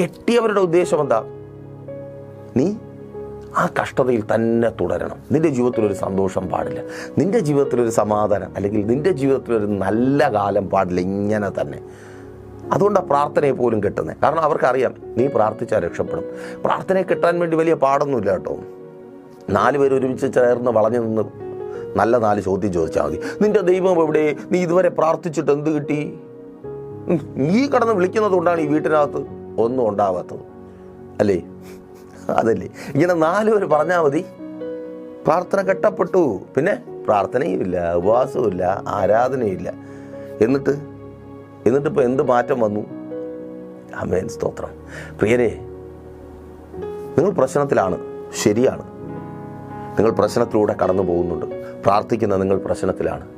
Speaker 1: കെട്ടിയവരുടെ ഉദ്ദേശം എന്താ? നീ ആ കഷ്ടതയിൽ തന്നെ തുടരണം. നിന്റെ ജീവിതത്തിലൊരു സന്തോഷം പാടില്ല. നിന്റെ ജീവിതത്തിലൊരു സമാധാനം അല്ലെങ്കിൽ നിന്റെ ജീവിതത്തിലൊരു നല്ല കാലം പാടില്ല. ഇങ്ങനെ തന്നെ. അതുകൊണ്ടാണ് പ്രാർത്ഥനയെ പോലും കിട്ടുന്നത് കാരണം അവർക്കറിയാം നീ പ്രാർത്ഥിച്ചാൽ രക്ഷപ്പെടും. പ്രാർത്ഥനയെ കിട്ടാൻ വേണ്ടി വലിയ പാടൊന്നുമില്ല കേട്ടോ. നാല് പേര് ഒരുമിച്ച് ചേർന്ന് വളഞ്ഞു നിന്ന് നല്ല നാല് ചോദ്യം ചോദിച്ചാൽ മതി. നിന്റെ ദൈവം എവിടെ? നീ ഇതുവരെ പ്രാർത്ഥിച്ചിട്ട് എന്ത് കിട്ടി? നീ കടന്ന് വിളിക്കുന്നത് കൊണ്ടാണ് ഈ വീട്ടിനകത്ത് ഒന്നും ഉണ്ടാവാത്തത്. അല്ലേ? അതല്ലേ. ഇങ്ങനെ നാല് പേര് പറഞ്ഞാൽ മതി. പ്രാർത്ഥന കെട്ടപ്പെട്ടു. പിന്നെ പ്രാർത്ഥനയുമില്ല ഉപവാസവുമില്ല ആരാധനയില്ല എന്നിട്ട് എന്നിട്ടിപ്പോൾ എന്ത് മാറ്റം വന്നു? അമേൻ സ്തോത്രം. പ്രിയരെ നിങ്ങൾ പ്രശ്നത്തിലാണ് ശരിയാണ്. നിങ്ങൾ പ്രശ്നത്തിലൂടെ കടന്നു പോകുന്നുണ്ട്. പ്രാർത്ഥിക്കുന്ന നിങ്ങൾ പ്രശ്നത്തിലാണ്.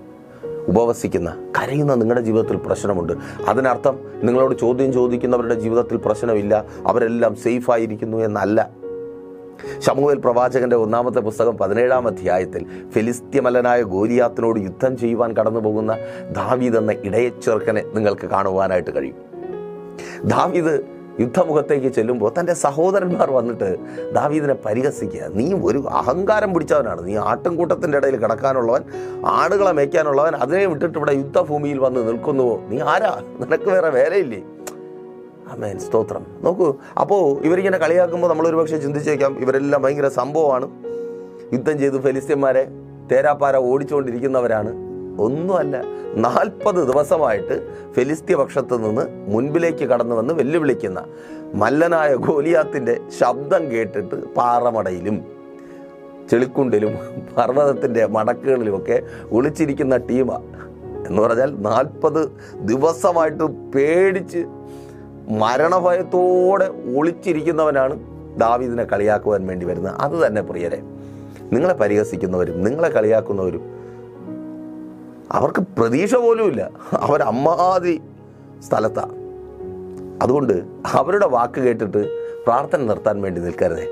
Speaker 1: ഉപവസിക്കുന്ന കരയുന്ന നിങ്ങളുടെ ജീവിതത്തിൽ പ്രശ്നമുണ്ട്. അതിനർത്ഥം നിങ്ങളോട് ചോദ്യം ചോദിക്കുന്നവരുടെ ജീവിതത്തിൽ പ്രശ്നമില്ല. അവരെല്ലാം സേഫായിരിക്കുന്നു എന്നല്ല. ശമുവേൽ പ്രവാചകന്റെ ഒന്നാമത്തെ പുസ്തകം പതിനേഴാം അധ്യായത്തിൽ ഫിലിസ്ത്യമലനായ ഗോലിയാത്തിനോട് യുദ്ധം ചെയ്യുവാൻ കടന്നു പോകുന്ന ദാവീദ് എന്ന ഇടയച്ചെറുക്കനെ നിങ്ങൾക്ക് കാണുവാനായിട്ട് കഴിയും. ദാവീദ് യുദ്ധമുഖത്തേക്ക് ചെല്ലുമ്പോൾ തന്റെ സഹോദരന്മാർ വന്നിട്ട് ദാവീദിനെ പരിഹസിക്കുക. നീ ഒരു അഹങ്കാരം പിടിച്ചവനാണ്. നീ ആട്ടിൻകൂട്ടത്തിന്റെ ഇടയിൽ കിടക്കാനുള്ളവൻ ആടുകളെ മേയ്ക്കാനുള്ളവൻ അതിനെ വിട്ടിട്ട് ഇവിടെ യുദ്ധഭൂമിയിൽ വന്ന് നിൽക്കുന്നുവോ? നീ ആരാ? നിനക്ക് വേറെ വേലയില്ലേ? അമേൻ സ്തോത്രം. നോക്കൂ അപ്പോൾ ഇവരിങ്ങനെ കളിയാക്കുമ്പോൾ നമ്മൾ ഒരുപക്ഷെ ചിന്തിച്ചേക്കാം ഇവരെല്ലാം ഭയങ്കര സംഭവമാണ്. യുദ്ധം ചെയ്തു ഫെലിസ്ത്യന്മാരെ തേരാപ്പാര ഓടിച്ചുകൊണ്ടിരിക്കുന്നവരാണ്. ഒന്നുമല്ല നാൽപ്പത് ദിവസമായിട്ട് ഫെലിസ്ത്യ പക്ഷത്ത് നിന്ന് മുൻപിലേക്ക് കടന്നു വന്ന് വെല്ലുവിളിക്കുന്ന മല്ലനായ ഗോലിയാത്തിന്റെ ശബ്ദം കേട്ടിട്ട് പാറമടയിലും ചെളിക്കുണ്ടിലും പർവതത്തിന്റെ മടക്കുകളിലുമൊക്കെ ഒളിച്ചിരിക്കുന്ന ടീമാണ് എന്ന് പറഞ്ഞാൽ നാൽപ്പത് ദിവസമായിട്ട് പേടിച്ച് മരണഭയത്തോടെ ഒളിച്ചിരിക്കുന്നവനാണ് ദാവീദിനെ കളിയാക്കുവാൻ വേണ്ടി വരുന്നത്. അത് തന്നെ പ്രിയരെ നിങ്ങളെ പരിഹസിക്കുന്നവരും നിങ്ങളെ കളിയാക്കുന്നവരും അവർക്ക് പ്രതീക്ഷ പോലുമില്ല അവരമ്മാതി സ്ഥലത്താണ് അതുകൊണ്ട് അവരുടെ വാക്ക് കേട്ടിട്ട് പ്രാർത്ഥന നിർത്താൻ വേണ്ടി നിൽക്കരുതേ.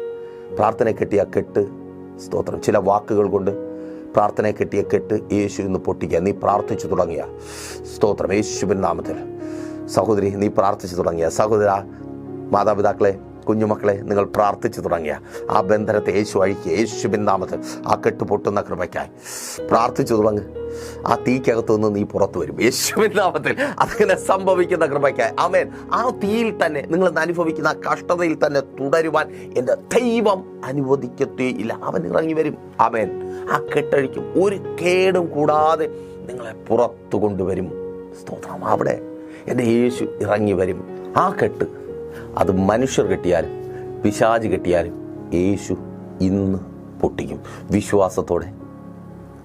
Speaker 1: പ്രാർത്ഥന കെട്ടിയ കെട്ട് സ്തോത്രം. ചില വാക്കുകൾ കൊണ്ട് പ്രാർത്ഥന കെട്ടിയ കെട്ട് യേശു ഇന്ന് പൊട്ടിക്കുക. നീ പ്രാർത്ഥിച്ചു തുടങ്ങിയ സ്തോത്രം. യേശുവിൻ നാമത്തിൽ. സഹോദരി നീ പ്രാർത്ഥിച്ചു തുടങ്ങിയ. സഹോദര മാതാപിതാക്കളെ കുഞ്ഞുമക്കളെ നിങ്ങൾ പ്രാർത്ഥിച്ചു തുടങ്ങിയ. ആ ബന്ധനത്തെ യേശു അഴിക്കുക യേശുവിൻ നാമത്തിൽ ആ കെട്ടുപൊട്ടുന്ന കൃപയ്ക്കായി പ്രാർത്ഥിച്ചു തുടങ്ങ്. ആ തീക്കകത്തു നിന്ന് നീ പുറത്തു വരും. യേശുവിൻ നാമത്തിൽ അങ്ങനെ സംഭവിക്കുന്ന കൃപയ്ക്കായി അമേൻ ആ തീയിൽ തന്നെ നിങ്ങൾ അനുഭവിക്കുന്ന ആ കഷ്ടതയിൽ തന്നെ തുടരുവാൻ എന്റെ ദൈവം അനുവദിക്കത്തേയില്ല അവൻ ഇറങ്ങി വരും. അമേൻ ആ കെട്ടഴിക്കും. ഒരു കേടും കൂടാതെ നിങ്ങളെ പുറത്തു കൊണ്ടുവരും. സ്തോത്രം. അവിടെ എന്റെ യേശു ഇറങ്ങി വരും. ആ കെട്ട് അത് മനുഷ്യർ കെട്ടിയാലും പിശാജ് കെട്ടിയാലും യേശു ഇന്ന് പൊട്ടിക്കും. വിശ്വാസത്തോടെ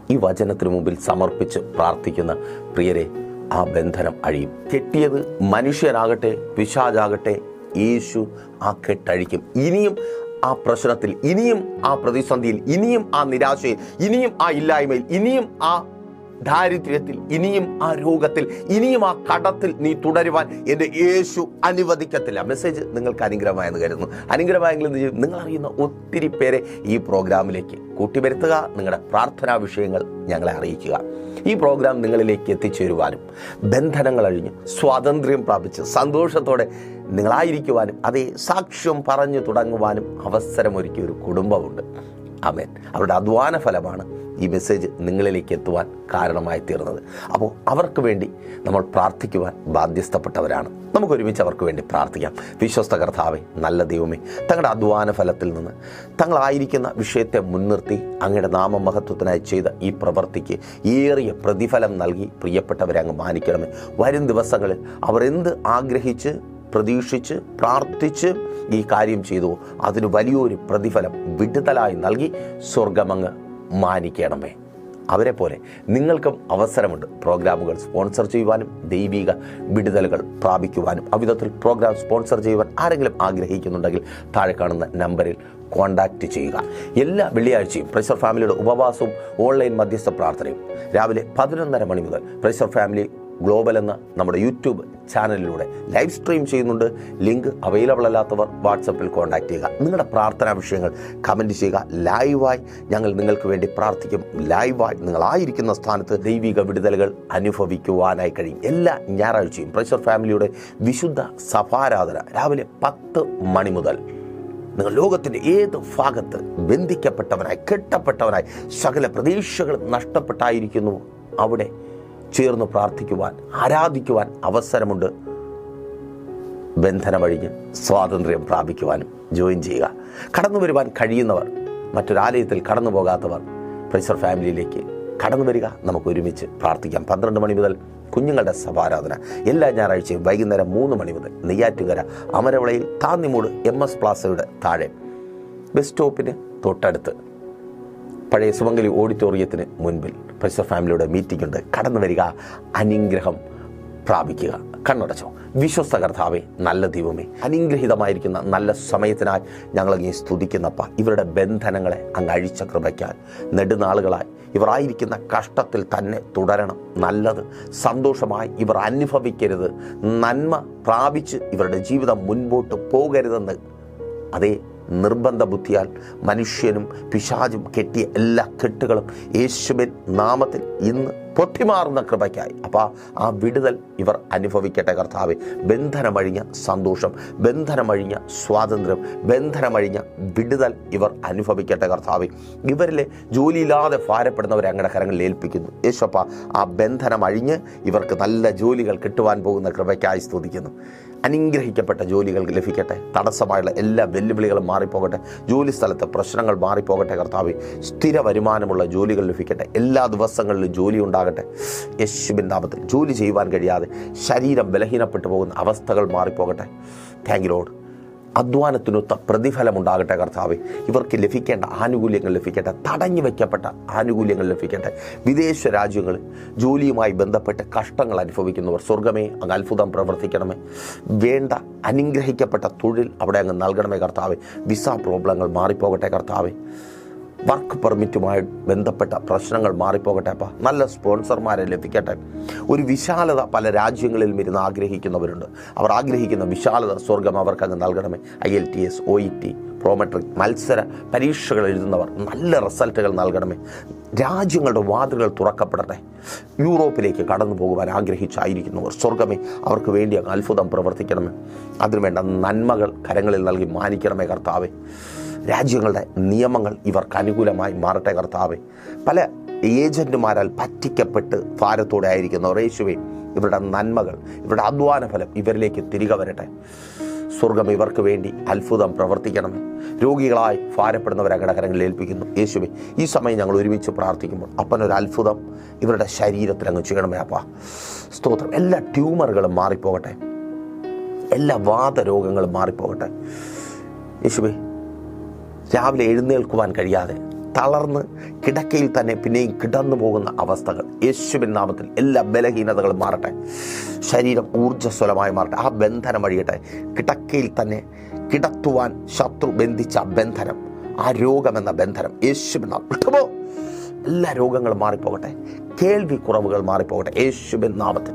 Speaker 1: ഈ വചനത്തിന് മുമ്പിൽ സമർപ്പിച്ച് പ്രാർത്ഥിക്കുന്ന പ്രിയരെ ആ ബന്ധനം അഴിയും. കെട്ടിയത് മനുഷ്യരാകട്ടെ പിശാജാകട്ടെ യേശു ആ കെട്ടഴിക്കും. ഇനിയും ആ പ്രശ്നത്തിൽ ഇനിയും ആ പ്രതിസന്ധിയിൽ ഇനിയും ആ നിരാശയിൽ ഇനിയും ആ ഇല്ലായ്മയിൽ ഇനിയും ആ ദാരിദ്ര്യത്തിൽ ഇനിയും ആ രോഗത്തിൽ ഇനിയും ആ കടത്തിൽ നീ തുടരുവാൻ എന്റെ യേശു അനുവദിക്കത്തില്ല. മെസ്സേജ് നിങ്ങൾക്ക് അനുഗ്രഹമായെന്ന് കരുതുന്നു. അനുഗ്രഹമായെങ്കിൽ എന്ത് നിങ്ങൾ അറിയുന്ന ഒത്തിരി പേരെ ഈ പ്രോഗ്രാമിലേക്ക് കൂട്ടിവരുത്തുക. നിങ്ങളുടെ പ്രാർത്ഥനാ വിഷയങ്ങൾ ഞങ്ങളെ അറിയിക്കുക. ഈ പ്രോഗ്രാം നിങ്ങളിലേക്ക് എത്തിച്ചേരുവാനും ബന്ധനങ്ങൾ അഴിഞ്ഞ് സ്വാതന്ത്ര്യം പ്രാപിച്ച് സന്തോഷത്തോടെ നിങ്ങളായിരിക്കുവാനും അതേ സാക്ഷ്യം പറഞ്ഞു തുടങ്ങുവാനും അവസരമൊരുക്കിയ ഒരു കുടുംബമുണ്ട്. അമേൻ അവരുടെ അധ്വാന ഫലമാണ് ഈ മെസ്സേജ് നിങ്ങളിലേക്ക് എത്തുവാൻ കാരണമായി തീർന്നത്. അപ്പോൾ അവർക്ക് വേണ്ടി നമ്മൾ പ്രാർത്ഥിക്കുവാൻ ബാധ്യസ്ഥപ്പെട്ടവരാണ്. നമുക്ക് ഒരുമിച്ച് അവർക്ക് വേണ്ടി പ്രാർത്ഥിക്കാം. വിശ്വസ്ത കർത്താവെ നല്ല ദൈവമേ തങ്ങളുടെ അധ്വാന ഫലത്തിൽ നിന്ന് തങ്ങളായിരിക്കുന്ന വിഷയത്തെ മുൻനിർത്തി അങ്ങയുടെ നാമമഹത്വത്തിനായി ചെയ്ത ഈ പ്രവൃത്തിക്ക് ഏറിയ പ്രതിഫലം നൽകി പ്രിയപ്പെട്ടവരെ അങ്ങ് മാനിക്കണമേ. വരും ദിവസങ്ങളിൽ അവർ എന്ത് ആഗ്രഹിച്ച് പ്രതീക്ഷിച്ച് പ്രാർത്ഥിച്ച് ഈ കാര്യം ചെയ്തു. അതിന് വലിയൊരു പ്രതിഫലം വിടുതലായി നൽകി സ്വർഗമങ്ങ് മാനിക്കണമേ. അവരെ പോലെ നിങ്ങൾക്കും അവസരമുണ്ട് പ്രോഗ്രാമുകൾ സ്പോൺസർ ചെയ്യുവാനും ദൈവിക വിടുതലുകൾ പ്രാപിക്കുവാനും. അവിധത്തിൽ പ്രോഗ്രാം സ്പോൺസർ ചെയ്യുവാൻ ആരെങ്കിലും ആഗ്രഹിക്കുന്നുണ്ടെങ്കിൽ താഴെ കാണുന്ന നമ്പറിൽ കോൺടാക്റ്റ് ചെയ്യുക. എല്ലാ വെള്ളിയാഴ്ചയും പ്രഷർ ഫാമിലിയുടെ ഉപവാസവും ഓൺലൈൻ മധ്യസ്ഥ പ്രാർത്ഥനയും രാവിലെ പതിനൊന്നര മണി മുതൽ പ്രഷർ ഫാമിലി ഗ്ലോബൽ എന്ന നമ്മുടെ യൂട്യൂബ് ചാനലിലൂടെ ലൈവ് സ്ട്രീം ചെയ്യുന്നുണ്ട്. ലിങ്ക് അവൈലബിൾ അല്ലാത്തവർ വാട്സപ്പിൽ കോൺടാക്റ്റ് ചെയ്യുക. നിങ്ങളുടെ പ്രാർത്ഥനാ വിഷയങ്ങൾ കമന്റ് ചെയ്യുക. ലൈവായി ഞങ്ങൾ നിങ്ങൾക്ക് വേണ്ടി പ്രാർത്ഥിക്കും. ലൈവായി നിങ്ങളായിരിക്കുന്ന സ്ഥാനത്ത് ദൈവിക വിടുതലുകൾ അനുഭവിക്കുവാനായി കഴിയും. എല്ലാ ഞായറാഴ്ചയും പ്രഷർ ഫാമിലിയുടെ വിശുദ്ധ സഭാരാധന രാവിലെ പത്ത് മണി മുതൽ. നിങ്ങൾ ലോകത്തിന്റെ ഏത് ഭാഗത്ത് ബന്ധിക്കപ്പെട്ടവനായി കെട്ടപ്പെട്ടവനായി സകല പ്രതീക്ഷകളും നഷ്ടപ്പെട്ടായിരിക്കുന്നു. അവിടെ ചേർന്ന് പ്രാർത്ഥിക്കുവാൻ ആരാധിക്കുവാൻ അവസരമുണ്ട്. ബന്ധനമഴിഞ്ഞ് സ്വാതന്ത്ര്യം പ്രാപിക്കുവാനും ജോയിൻ ചെയ്യുക. കടന്നു വരുവാൻ കഴിയുന്നവർ മറ്റൊരാലയത്തിൽ കടന്നു പോകാത്തവർ പ്രൈസർ ഫാമിലിയിലേക്ക് കടന്നു വരിക. നമുക്ക് ഒരുമിച്ച് പ്രാർത്ഥിക്കാം. പന്ത്രണ്ട് മണി മുതൽ കുഞ്ഞുങ്ങളുടെ സഭാരാധന. എല്ലാ ഞായറാഴ്ചയും വൈകുന്നേരം മൂന്ന് മണി മുതൽ നെയ്യാറ്റുകര അമരവളയിൽ താന്നിമൂട് എം എസ് പ്ലാസയുടെ താഴെ. ബസ് സ്റ്റോപ്പിന് തൊട്ടടുത്ത് പഴയ സുമംഗലി ഓഡിറ്റോറിയത്തിന് മുൻപിൽ പരിസര ഫാമിലിയുടെ മീറ്റിംഗ് ഉണ്ട്. കടന്നു വരിക അനുഗ്രഹം പ്രാപിക്കുക. കണ്ണടച്ചോ. വിശ്വസ്ത കർത്താവേ നല്ല ദൈവമേ അനുഗ്രഹിതമായിരിക്കുന്ന നല്ല സമയത്തിനായി ഞങ്ങളങ്ങനെ സ്തുതിക്കുന്നപ്പ. ഇവരുടെ ബന്ധനങ്ങളെ അങ്ങ് അഴിച്ച കൃപയ്ക്കാൻ നെടുനാളുകളായി ഇവർ ആയിരിക്കുന്ന കഷ്ടത്തിൽ തന്നെ തുടരണം. നല്ലത് സന്തോഷമായി ഇവർ അനുഭവിക്കരുത്. നന്മ പ്രാപിച്ച് ഇവരുടെ ജീവിതം മുൻപോട്ട് പോകരുതെന്ന്. അതേ നിർബന്ധ ബുദ്ധിയാൽ മനുഷ്യനും പിശാചും കെട്ടിയ എല്ലാ കെട്ടുകളും യേശുവിൻ നാമത്തിൽ ഇന്ന് പൊട്ടിമാറുന്ന കൃപയ്ക്കായി. അപ്പോൾ ആ വിടുതൽ ഇവർ അനുഭവിക്കട്ടെ കർത്താവ്. ബന്ധനമഴിഞ്ഞ സന്തോഷം ബന്ധനമഴിഞ്ഞ സ്വാതന്ത്ര്യം ബന്ധനമഴിഞ്ഞ വിടുതൽ ഇവർ അനുഭവിക്കട്ടെ കർത്താവ്. ഇവരിലെ ജോലിയില്ലാതെ ഭാരപ്പെടുന്നവരെ അങ്ങയുടെ കരങ്ങളിൽ ഏൽപ്പിക്കുന്നു. യേശപ്പ ആ ബന്ധനമഴിഞ്ഞ് ഇവർക്ക് നല്ല ജോലികൾ കിട്ടുവാൻ പോകുന്ന കൃപയ്ക്കായി സ്തുതിക്കുന്നു. അനുഗ്രഹിക്കപ്പെട്ട ജോലികൾ ലഭിക്കട്ടെ. തടസ്സമായുള്ള എല്ലാ വെല്ലുവിളികളും മാറിപ്പോകട്ടെ. ജോലി സ്ഥലത്തെ പ്രശ്നങ്ങൾ മാറിപ്പോകട്ടെ കർത്താവ്. സ്ഥിര വരുമാനമുള്ള ജോലികൾ ലഭിക്കട്ടെ. എല്ലാ ദിവസങ്ങളിലും ജോലി ഉണ്ടാകട്ടെ. യേശുവിൻ നാമത്തിൽ ജോലി ചെയ്യുവാൻ കഴിയാതെ ശരീരം ബലഹീനപ്പെട്ടു പോകുന്ന അവസ്ഥകൾ മാറിപ്പോകട്ടെ. താങ്ക് ലോഡ് അധ്വാനത്തിനൊത്ത പ്രതിഫലം ഉണ്ടാകട്ടെ കർത്താവ്. ഇവർക്ക് ലഭിക്കേണ്ട ആനുകൂല്യങ്ങൾ ലഭിക്കട്ടെ. തടഞ്ഞു വയ്ക്കപ്പെട്ട ആനുകൂല്യങ്ങൾ ലഭിക്കട്ടെ. വിദേശ രാജ്യങ്ങൾ ജോലിയുമായി ബന്ധപ്പെട്ട് കഷ്ടങ്ങൾ അനുഭവിക്കുന്നവർ സ്വർഗമേ അങ്ങ് അത്ഭുതം പ്രവർത്തിക്കണമേ. വേണ്ട അനുഗ്രഹിക്കപ്പെട്ട തൊഴിൽ അവിടെ അങ്ങ് നൽകണമേ കർത്താവ്. വിസ പ്രോബ്ലങ്ങൾ മാറിപ്പോകട്ടെ കർത്താവെ. വർക്ക് പെർമിറ്റുമായി ബന്ധപ്പെട്ട പ്രശ്നങ്ങൾ മാറിപ്പോകട്ടെ അപ്പം. നല്ല സ്പോൺസർമാരെ ലഭിക്കട്ടെ. ഒരു വിശാലത പല രാജ്യങ്ങളിലും ഇരുന്ന് ആഗ്രഹിക്കുന്നവരുണ്ട്. അവർ ആഗ്രഹിക്കുന്ന വിശാലത സ്വർഗം അവർക്ക് അങ്ങ് നൽകണമേ. I L T S O E T Prometric മത്സര പരീക്ഷകൾ എഴുതുന്നവർ നല്ല റിസൾട്ടുകൾ നൽകണമേ. രാജ്യങ്ങളുടെ വാതിലുകൾ തുറക്കപ്പെടട്ടെ. യൂറോപ്പിലേക്ക് കടന്നു പോകുവാൻ ആഗ്രഹിച്ചായിരിക്കുന്നവർ സ്വർഗമേ അവർക്ക് വേണ്ടി അത്ഭുതം പ്രവർത്തിക്കണമേ. അതിനുവേണ്ട നന്മകൾ കരങ്ങളിൽ നൽകി മാനിക്കണമേ കർത്താവേ. രാജ്യങ്ങളുടെ നിയമങ്ങൾ ഇവർക്ക് അനുകൂലമായി മാറട്ടെ കർത്താവെ. പല ഏജന്റുമാരാൽ പറ്റിക്കപ്പെട്ട് ഭാരത്തോടെ ആയിരിക്കുന്ന യേശുവെ ഇവരുടെ നന്മകൾ ഇവരുടെ അധ്വാന ഫലം ഇവരിലേക്ക് തിരികെ വരട്ടെ. സ്വർഗം ഇവർക്ക് വേണ്ടി അത്ഭുതം പ്രവർത്തിക്കണമേ രോഗികളായി ഭാരപ്പെടുന്നവരെ ഘടകരങ്ങളിൽ ഏൽപ്പിക്കുന്നു. യേശുവെ ഈ സമയം ഞങ്ങൾ ഒരുമിച്ച് പ്രാർത്ഥിക്കുമ്പോൾ അപ്പനൊരു അത്ഭുതം ഇവരുടെ ശരീരത്തിൽ അങ്ങ് ചെയ്യണമേ അപ്പാ. സ്തോത്രം. എല്ലാ ട്യൂമറുകളും മാറിപ്പോകട്ടെ. എല്ലാ വാദരോഗങ്ങളും മാറിപ്പോകട്ടെ. യേശുവേ രാവിലെ എഴുന്നേൽക്കുവാൻ കഴിയാതെ തളർന്ന് കിടക്കയിൽ തന്നെ പിന്നെയും കിടന്നു പോകുന്ന അവസ്ഥകൾ. യേശുവിൻ നാമത്തിൽ എല്ലാ ബലഹീനതകളും മാറട്ടെ. ശരീരം ഊർജസ്വലമായി മാറട്ടെ. ആ ബന്ധനം വഴിയട്ടെ കിടക്കയിൽ തന്നെ കിടത്തുവാൻ ശത്രു ബന്ധിച്ച ബന്ധനം ആ രോഗമെന്ന ബന്ധനം യേശുവിൻ നാമം വിട്ടുപോ. എല്ലാ രോഗങ്ങളും മാറിപ്പോകട്ടെ. കേൾവി കുറവുകൾ മാറിപ്പോകട്ടെ. യേശുവിൻ നാമത്തിൽ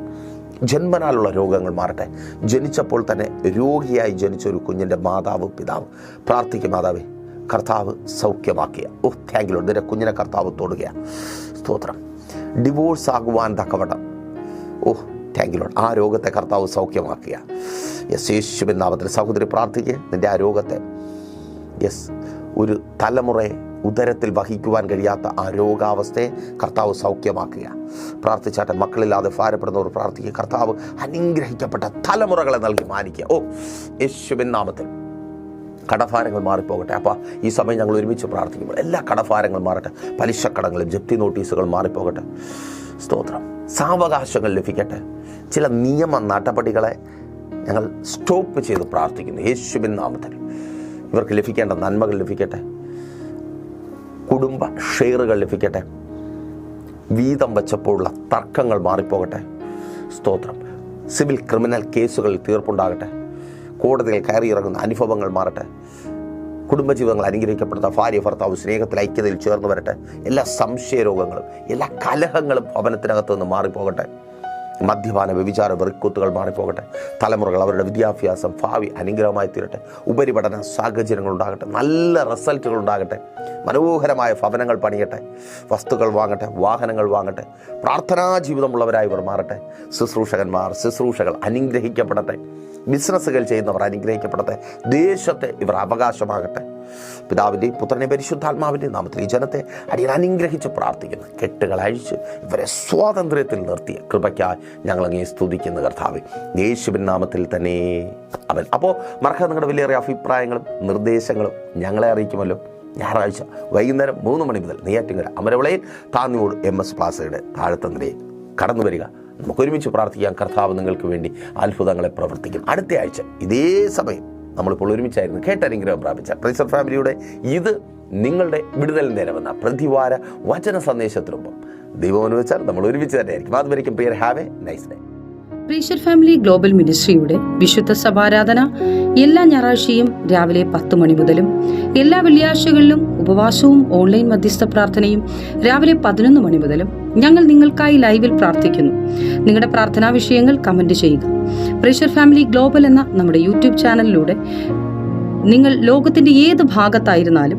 Speaker 1: ജന്മനാലുള്ള രോഗങ്ങൾ മാറട്ടെ. ജനിച്ചപ്പോൾ തന്നെ രോഗിയായി ജനിച്ച ഒരു കുഞ്ഞിന്റെ മാതാവ് പിതാവ്. പ്രാർത്ഥിക്കും മാതാവേ കർത്താവ് സൗഖ്യമാക്കിയ. ഓ താങ്ക് യു നിന്റെ കുഞ്ഞിനെ കർത്താവ് തോടുകയാണ് സ്തോത്രം. ഡിവോഴ്സ് ആകുവാൻ തക്കവണ്ണം. ഓ താങ്ക് യു ആ രോഗത്തെ കർത്താവ് സൗഖ്യമാക്കിയ. യെസ് യേശുവിൻ നാമത്തിൽ സഹോദരി പ്രാർത്ഥിക്കുക നിന്റെ ആ രോഗത്തെ യെസ് ഒരു തലമുറയെ ഉദരത്തിൽ വഹിക്കുവാൻ കഴിയാത്ത ആ രോഗാവസ്ഥയെ കർത്താവ് സൗഖ്യമാക്കുക പ്രാർത്ഥിച്ചാട്ടെ മക്കളില്ലാതെ ഭാരപ്പെടുന്നവർ പ്രാർത്ഥിക്കുക കർത്താവ് അനുഗ്രഹിക്കപ്പെട്ട തലമുറകളെ നൽകി മാനിക്കുക ഓ യേശുവിൻ നാമത്തിൽ. കടഭാരങ്ങൾ മാറിപ്പോകട്ടെ. അപ്പോൾ ഈ സമയം ഞങ്ങൾ ഒരുമിച്ച് പ്രാർത്ഥിക്കുമ്പോൾ എല്ലാ കടഭാരങ്ങളും മാറട്ടെ. പലിശക്കടങ്ങളും ജപ്തി നോട്ടീസുകൾ മാറിപ്പോകട്ടെ. സ്തോത്രം. സാവകാശങ്ങൾ ലഭിക്കട്ടെ. ചില നിയമ നടപടികളെ ഞങ്ങൾ സ്റ്റോപ്പ് ചെയ്ത് പ്രാർത്ഥിക്കുന്നു. യേശുവിൻ നാമത്തിൽ. ഇവർക്ക് ലഭിക്കേണ്ട നന്മകൾ ലഭിക്കട്ടെ. കുടുംബ ഷെയറുകൾ ലഭിക്കട്ടെ. വീതം വച്ചപ്പോഴുള്ള തർക്കങ്ങൾ മാറിപ്പോകട്ടെ. സ്തോത്രം. സിവിൽ ക്രിമിനൽ കേസുകളിൽ തീർപ്പുണ്ടാകട്ടെ. കോടതിയിൽ കയറിയിറങ്ങുന്ന അനുഭവങ്ങൾ മാറട്ടെ. കുടുംബജീവിതങ്ങൾ അനുഗ്രഹിക്കപ്പെടുന്ന ഭാര്യ ഭർത്താവ് സ്നേഹത്തിൽ ഐക്യതയിൽ ചേർന്ന് വരട്ടെ. എല്ലാ സംശയരോഗങ്ങളും എല്ലാ കലഹങ്ങളും ഭവനത്തിനകത്ത് നിന്ന് മാറിപ്പോകട്ടെ. മദ്യപാന വ്യഭിചാര വെറിക്കൂത്തുകൾ മാറിപ്പോകട്ടെ. തലമുറകൾ അവരുടെ വിദ്യാഭ്യാസം ഭാവി അനുഗ്രഹമായി തീരട്ടെ. ഉപരിപഠന സാഹചര്യങ്ങൾ ഉണ്ടാകട്ടെ. നല്ല റിസൾട്ടുകൾ ഉണ്ടാകട്ടെ. മനോഹരമായ ഭവനങ്ങൾ പണിയട്ടെ. വസ്തുക്കൾ വാങ്ങട്ടെ. വാഹനങ്ങൾ വാങ്ങട്ടെ. പ്രാർത്ഥനാ ജീവിതമുള്ളവരായി ഇവർ മാറട്ടെ. ശുശ്രൂഷകന്മാർ ശുശ്രൂഷകൾ അനുഗ്രഹിക്കപ്പെടട്ടെ. ബിസിനസ്സുകൾ ചെയ്യുന്നവർ അനുഗ്രഹിക്കപ്പെടട്ടെ. ദേശത്തെ ഇവർ അവകാശമാകട്ടെ. പിതാവിന്റെയും പുത്രനെ പരിശുദ്ധാത്മാവിന്റെ നാമത്തിൽ ഈ ജനത്തെ അടിയൻ അനുഗ്രഹിച്ച് പ്രാർത്ഥിക്കുന്നു. കെട്ടുകൾ അഴിച്ച് ഇവരെ സ്വാതന്ത്ര്യത്തിൽ നിർത്തിയ കൃപയ്ക്കായി ഞങ്ങൾ അങ്ങേ സ്തുതിക്കുന്ന കർത്താവ്. യേശുവിൻ നാമത്തിൽ തന്നെ. അവൻ അപ്പോൾ മറക്കാതെ നിങ്ങളുടെ വലിയേറെ അഭിപ്രായങ്ങളും നിർദ്ദേശങ്ങളും ഞങ്ങളെ അറിയിക്കുമല്ലോ. ഞായറാഴ്ച വൈകുന്നേരം മൂന്ന് മണി മുതൽ നെയ്യാറ്റിങ്കര അമരവിളയിൽ താന്നിയോട് എം എസ് പ്ലാസയുടെ താഴത്തന്ത്രയെ കടന്നു വരിക. നമുക്ക് ഒരുമിച്ച് പ്രാർത്ഥിക്കാം. കർത്താവ് നിങ്ങൾക്ക് വേണ്ടി അത്ഭുതങ്ങളെ പ്രവർത്തിക്കും. അടുത്ത ആഴ്ച ഇതേ സമയം നമ്മളിപ്പോൾ ഒരുമിച്ചായിരുന്നു കേട്ടനുഗ്രഹം പ്രാപിച്ച പ്രൈസർ ഫാമിലിയുടെ ഇത് നിങ്ങളുടെ വിടുതൽ നേരമെന്ന പ്രതിവാര വചന സന്ദേശത്തിനൊപ്പം. ദൈവം അനുവദിച്ചാൽ നമ്മൾ ഒരുമിച്ച് തന്നെയായിരിക്കും. അതുവരെയും prayer have a nice day
Speaker 2: precious family global മിനിസ്ട്രിയുടെ വിശുദ്ധ സഭാരാധന എല്ലാ ഞായറാഴ്ചയും രാവിലെ പത്ത് മണി മുതലും എല്ലാ വെള്ളിയാഴ്ചകളിലും ഉപവാസവും ഓൺലൈൻ മധ്യസ്ഥ പ്രാർത്ഥനയും രാവിലെ പതിനൊന്ന് മണി മുതലും ഞങ്ങൾ നിങ്ങൾക്കായി ലൈവിൽ പ്രാർത്ഥിക്കുന്നു. നിങ്ങളുടെ പ്രാർത്ഥനാ വിഷയങ്ങൾ കമന്റ് ചെയ്യുക. പ്രീഷർ ഫാമിലി ഗ്ലോബൽ എന്ന നമ്മുടെ യൂട്യൂബ് ചാനലിലൂടെ നിങ്ങൾ ലോകത്തിന്റെ ഏത് ഭാഗത്തായിരുന്നാലും